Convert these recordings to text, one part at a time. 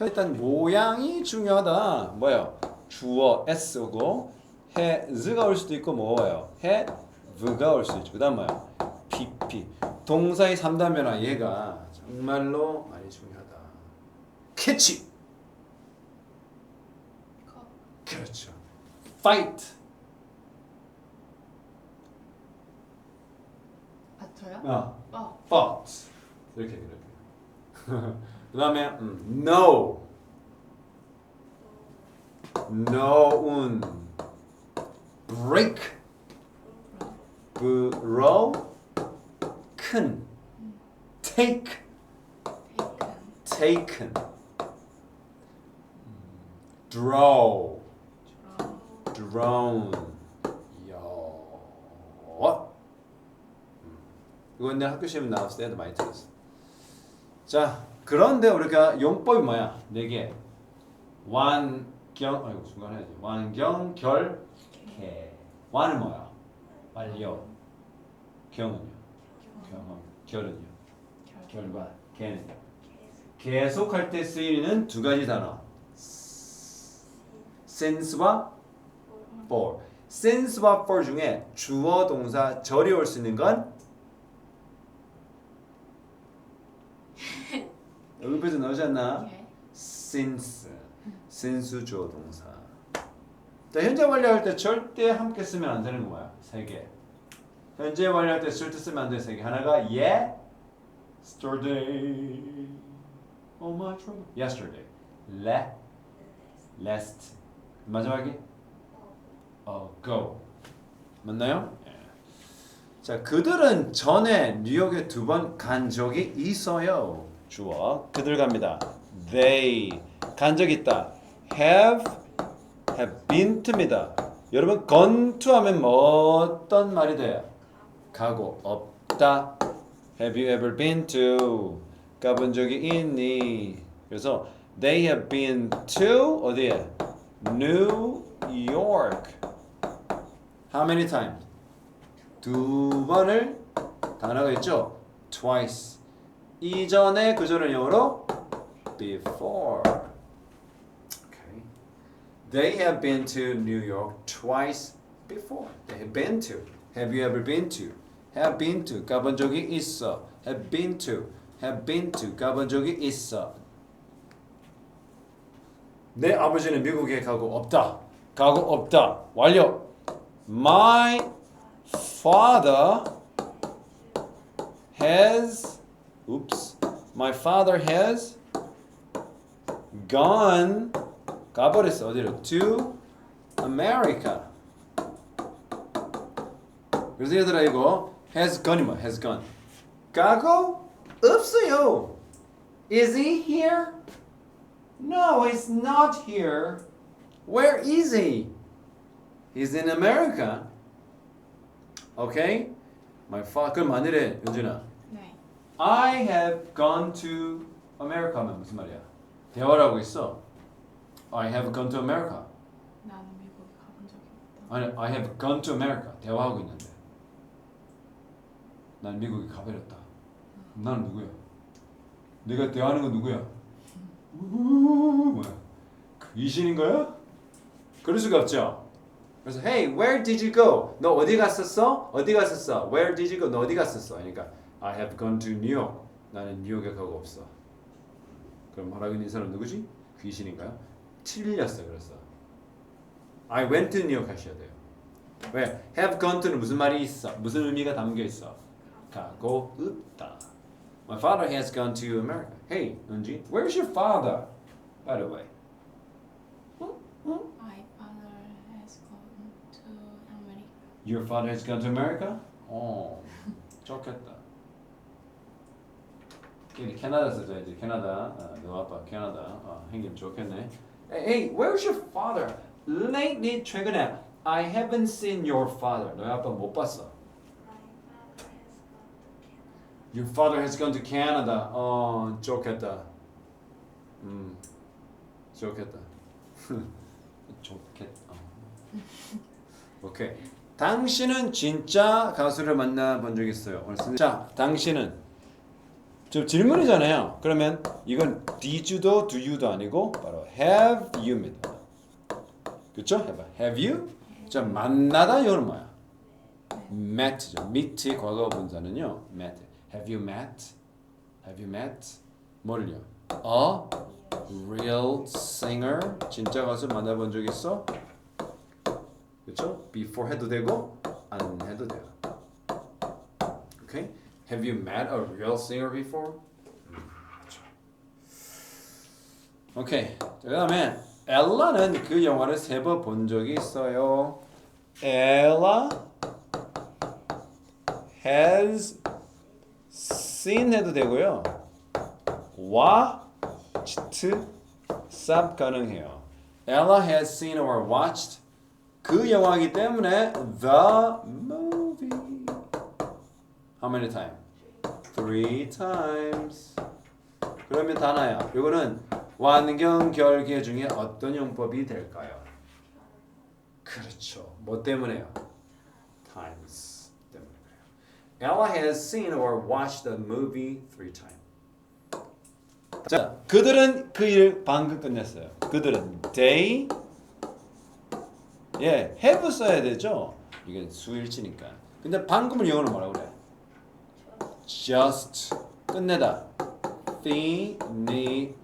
일단 모양이 중요하다. 뭐예요? 주어 s고 has가 올 수도 있고 뭐예요? have가 올 수도 있죠. 그다음 뭐예요? pp. 동사의 3단 변화 얘가 정말로 많이 중요하다. 캐치. 그렇죠. fight. 아 저요? 아, 어. fought. 이렇게 이렇게. 그다음에 음, no. no은 break. broken. take. 테이큰. taken. draw. 드럼. drone. 여. 음. 이건 내 학교 시험에 나왔을 때도 많이 들었어. 자, 그런데 우리가 용법이 뭐야? 네 개. 완경, 아이고 순간 해야지. 완경, 결, 개. 완은 뭐야? 완료. 경은요? 경험. 결은요? 결과. 개는 계속할 때 쓰이는 두 가지 단어. since와 for. since와 for 중에 주어 동사 절이 올 수 있는 건 여기까지 나오지 않나? 예. since. since 주어 동사. 자, 현재 완료할 때 절대 함께 쓰면 안 되는 거 뭐야? 세 개. 현재 완료할 때 절대 쓰면 안 되는 세 개. 하나가 yesterday. Oh my trouble. Yesterday. Le. last. 마지막이 ago. 맞나요? 예. 자, 그들은 전에 뉴욕에 두 번 간 적이 있어요. 주어. 그들 갑니다. They 간 적 있다. Have have been to입니다. 여러분 gone to 하면 뭐 어떤 말이 돼요? 가고 없다. Have you ever been to? 가본 적이 있니? 그래서 they have been to 어디에? New York. How many times? 두 번을 단어가 있죠. Twice. 이전에 그전을 영어로 before. Okay. They have been to New York twice before. They have been to. Have you ever been to? Have been to. 가본 적이 있어. Have been to. Have been to. 가본 적이 있어. 내 아버지는 미국에 가고 없다. 가고 없다. 완료. My father has oops. My father has gone 가버렸어. 어디로? To America. 그래서 얘들아 이거 has gone이 뭐야? has gone. 가고 없어요. Is he here? No, he's not here. Where is he? He's in America. Okay? My father. 그럼 만일에 윤준아, 네. I have gone to America 하면 무슨 말이야? 대화를 하고 있어. I have gone to America. 나는 미국에 가본 적이 없다. 아니, I have gone to America. 대화하고 있는데. 난 미국에 가버렸다. 나는 누구야? 내가 대화하는 건 누구야? 우우, 뭐야? 귀신인 거야? 그럴 수가 없죠. 그래서 Hey, where did you go? 너 어디 갔었어? 어디 갔었어? Where did you go? 너 어디 갔었어? 그러니까 I have gone to New York. 나는 뉴욕에 가고 없어. 그럼 말하고 있는 이 사람 누구지? 귀신인가요? 틀렸어. 그래서 I went to New York 하셔야 돼요. 왜? Have gone to는 무슨 말이 있어? 무슨 의미가 담겨 있어? 가고 없다. My father has gone to America. Hey, 은지, where's your father? By the way. My father has gone to America. Your father has gone to America? 어, 좋겠다. 이제 캐나다 써야지. 캐나다. 어, 너 아빠 캐나다. 어, 형님 좋겠네. Hey, where's your father? Lately 최근에 I haven't seen your father. 너희 아빠 못 봤어. Your father has gone to Canada. 어, 좋겠다. 음, 좋겠다. 좋겠다. 어. 오케이. 당신은 진짜 가수를 만나 본 적 있어요. 오늘. 자, 당신은 저 질문이잖아요. 그러면 이건 did you도 do you도 아니고 바로 have you입니다. 그렇죠? 해봐. Have you? 자 만나다 이거는 뭐야? met죠. meet 과거 분사는요. met. Have you met? Have you met? 뭘요? A real singer. 진짜 가수 만나본 적 있어? 그렇죠? Before 해도 되고 안 해도 돼요. Okay? Have you met a real singer before? 오케이. 자, 그다음에 엘라는 그 영화를 세 번 본 적이 있어요. Ella has seen 해도 되고요. watched 쌉 가능해요. Ella has seen or watched 그 영화이기 때문에 the movie. How many times? Three times. 그러면 다 나야. 이거는 완경 결계 중에 어떤 용법이 될까요? 그렇죠. 뭐 때문에요? Times 때문에 그래요. Ella has seen or watched the movie three times. 자, 그들은 그 일을 방금 끝냈어요. 그들은 they 예, have 써야 되죠. 이게 수일치니까. 근데 방금은 영어로 뭐라고 그래? Just 끝내다. finished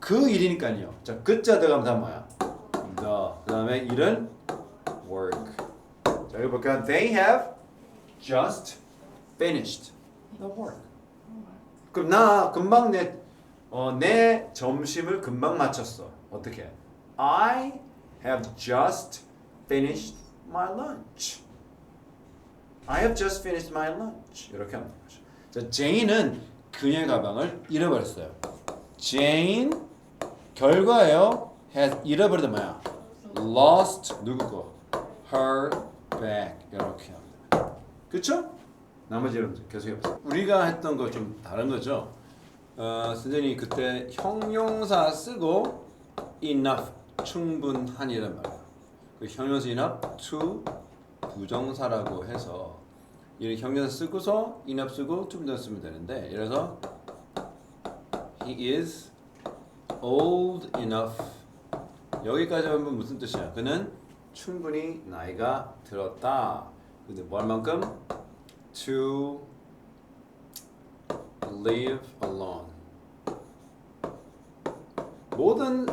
그 일이니까요. 자, 그자 들어가면 다 뭐야? the 그다음에 일은 work. 자, 여기 볼까요? They have just finished the work. 그럼 나 금방 내, 어, 내 점심을 금방 마쳤어. 어떻게? I have just finished my lunch. I have just finished my lunch. 이렇게 하면 되죠. 자, 제인은 그의 가방을 잃어버렸어요. 제인 결과예요. has 잃어버리다 뭐야? lost 누구 거? her bag 이렇게 합니다. 그렇죠? 나머지 여러분 계속 해보세요. 우리가 했던 거 좀 다른 거죠. 어, 선생님이 그때 형용사 쓰고 enough 충분한이란 말이에요. 그 형용사 enough to 부정사라고 해서 이 형용사 쓰고서 enough 쓰고 to 부정사 쓰면 되는데 들어서 he is old enough 여기까지 하면 무슨 뜻이야? 그는 충분히 나이가 들었다. 근데 뭐할 만큼? to live alone. 모든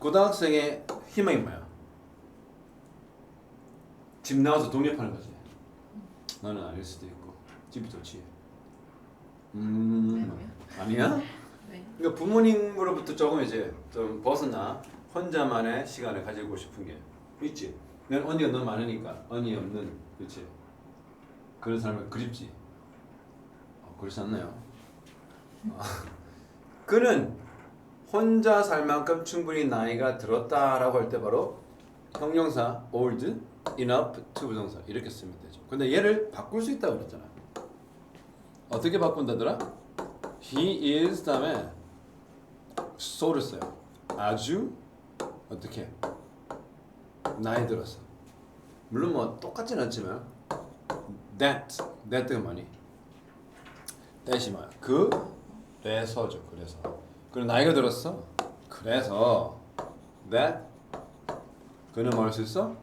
고등학생의 희망이 뭐야? 집 나와서 독립하는 거지. 너는 아닐 수도 있고 집이 좋지. 음 아니야? 네. 그러니까 부모님으로부터 조금 이제 좀 벗어나 혼자만의 시간을 가지고 싶은 게 있지. 난 언니가 너무 많으니까 언니 없는 그렇지. 그런 사람을 그립지. 어, 그렇지 않나요? 아, 그는 혼자 살 만큼 충분히 나이가 들었다라고 할 때 바로 형용사 old, enough, to 부정사 이렇게 쓰면 되죠. 근데 얘를 바꿀 수 있다고 그랬잖아. 어떻게 바꾼다더라? He is 다음에 so를 써요. 아주 어떻게 나이 들어서 물론 뭐 똑같진 않지만 that that가 뭐니? that이 뭐야? 그 그래서죠. 그래서 그는 나이가 들었어. 그래서 that 그는 뭐할수 있어?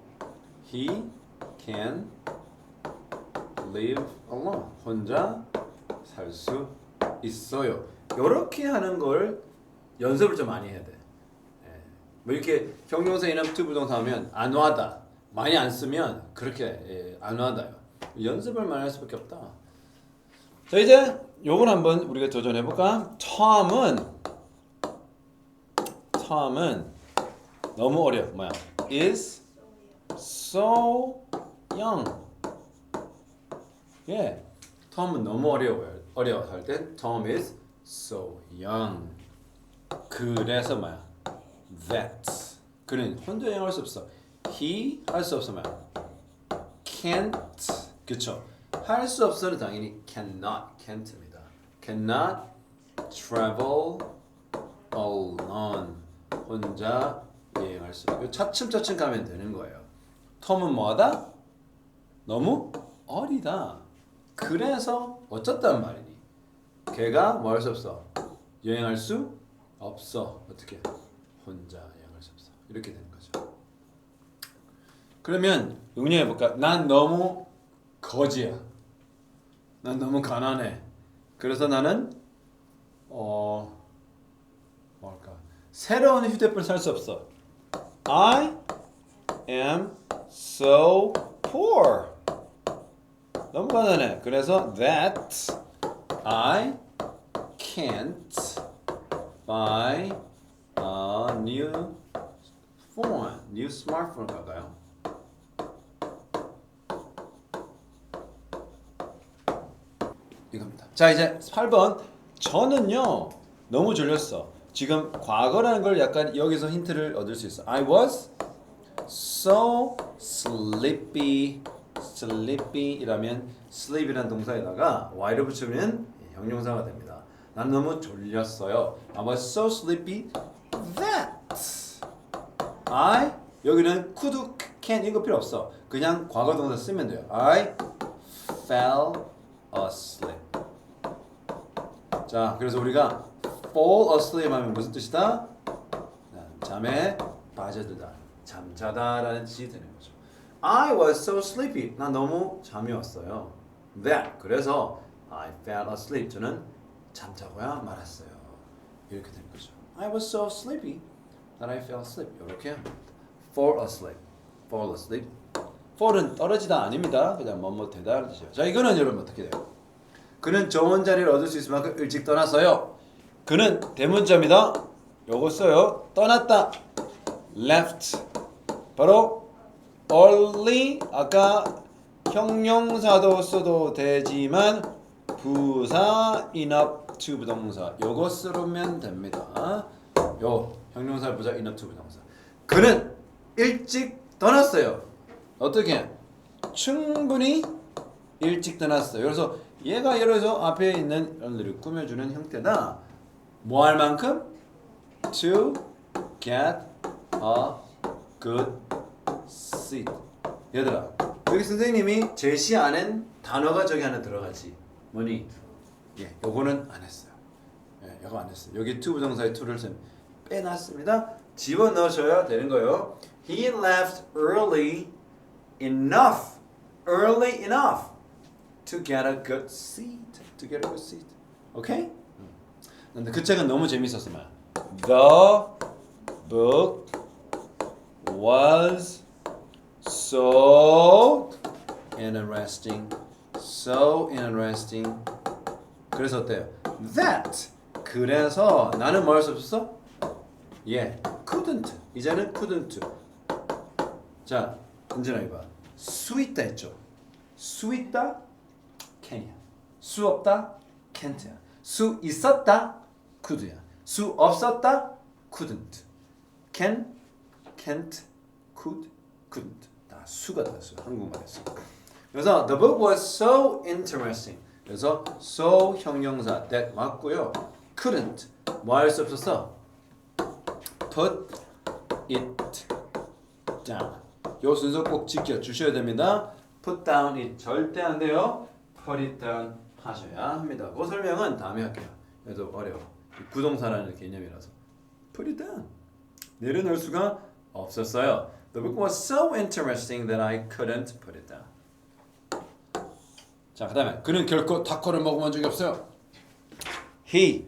He can live alone. 혼자 살 수 있어요. 이렇게 하는 걸 연습을 좀 많이 해야 돼. 예. 뭐 이렇게 형용사 인함투 부동사 하면 안와다 많이 안 쓰면 그렇게 예, 안와다요. 연습을 많이 할 수밖에 없다. 자 이제 요걸 한번 우리가 도전해 볼까? 텀은 텀은 너무 어려. 뭐야? is so young. 예. 텀은 너무 어려워요. 어려워 할때 Tom is so young. 그래서 뭐야? That. 그는 혼자 영어할 수 없어. He 할 수 없어 뭐야? Can't. 그쵸? 할 수 없어는 당연히 cannot, can't입니다. Cannot travel alone. 혼자 여행할 수 없고 차츰차츰 가면 되는 거예요. 톰은 뭐하다? 너무 어리다. 그래서 어쩌단 말이니? 걔가 뭐 할 수 없어? 여행할 수 없어. 어떻게? 혼자 여행할 수 없어. 이렇게 되는 거죠. 그러면 응용해 볼까? 난 너무 거지야. 난 너무 가난해. 그래서 나는 어 뭘까? 새로운 휴대폰 살 수 없어. I am so poor. 너무 가난해. 그래서 that I can't buy a new phone, new smartphone 갈까요? 이겁니다. 자 이제 8번 저는요 너무 졸렸어. 지금 과거라는 걸 약간 여기서 힌트를 얻을 수 있어. I was so sleepy. sleepy이라면 sleep이라는 동사에다가 y를 붙이면 형용사가 됩니다. 난 너무 졸렸어요. I was so sleepy that I 여기는 could, can 이거 필요 없어. 그냥 과거 동사 쓰면 돼요. I fell asleep. 자, 그래서 우리가 fall asleep 하면 무슨 뜻이다? 잠에 빠져들다, 잠자다라는 뜻이 되는 거죠. I was so sleepy. 나 너무 잠이 왔어요. That 그래서 I fell asleep. 저는 잠자고야 말았어요. 이렇게 되는 거죠. I was so sleepy that I fell asleep. 이렇게 fall asleep, fall asleep. fall은 떨어지다 아닙니다. 그냥 뭐뭐 되다 뜻이에요. 자, 이거는 여러분 어떻게 돼요? 그는 좋은 자리를 얻을 수 있을 만큼 일찍 떠났어요. 그는 대문자입니다. 요거 써요. 떠났다. left. 바로 early 아까 형용사도 써도 되지만 부사 enough to 부동사 요거 쓰면 됩니다. 요 형용사 부사 enough to 부동사. 그는 일찍 떠났어요. 어떻게? 충분히 일찍 떠났어요. 그래서 얘가 예를 들어서 앞에 있는 연들을 꾸며주는 형태다. 뭐 할 만큼? To get a good seat. 얘들아, 여기 선생님이 제시 안엔 단어가 저기 하나 들어가지. 뭐니? 예, 요거는 안 했어요. 예, 요거 안 했어요. 여기 to 부정사의 to를 좀 빼놨습니다. 집어 넣으셔야 되는 거예요. He left early enough, early enough to get a good seat. To get a good seat. 오케이? 근데 그 책은 너무 재밌었어, 말. The book was so interesting, so interesting. 그래서 어때요? That 그래서 나는 뭐 할 수 없었어? 예, couldn't. 이제는 couldn't. 자, 은진아 이봐. 수 있다 했죠. 수 있다 can이야. 수 없다 can't야. 수 있었다 could야. 수 없었다 couldn't. can, can't, could, couldn't. 다 수가 들었어요. 한국말에서. 그래서 the book was so interesting. 그래서 so 형용사 that 맞고요. couldn't 뭐 할 수 없었어? put it down. 요 순서 꼭 지켜 주셔야 됩니다. put down it 절대 안 돼요. put it down 하셔야 합니다. 그 설명은 다음에 할게요. 그래도 어려워. 부동사라는 개념이라서. put it down. 내려놓을 수가 없었어요. The book was so interesting that I couldn't put it down. 자, 그다음에 그는 결코 타코를 먹어본 적이 없어요. He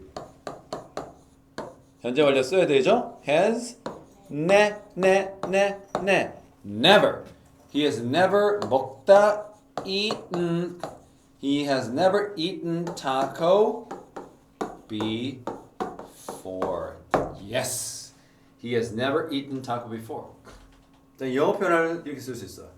현재 완료 써야 되죠? Has ne ne ne ne never. He has never 먹다 eaten. He has never eaten taco before. Yes. He has never eaten taco before. 자, 영어 표현을 이렇게 쓸 수 있어.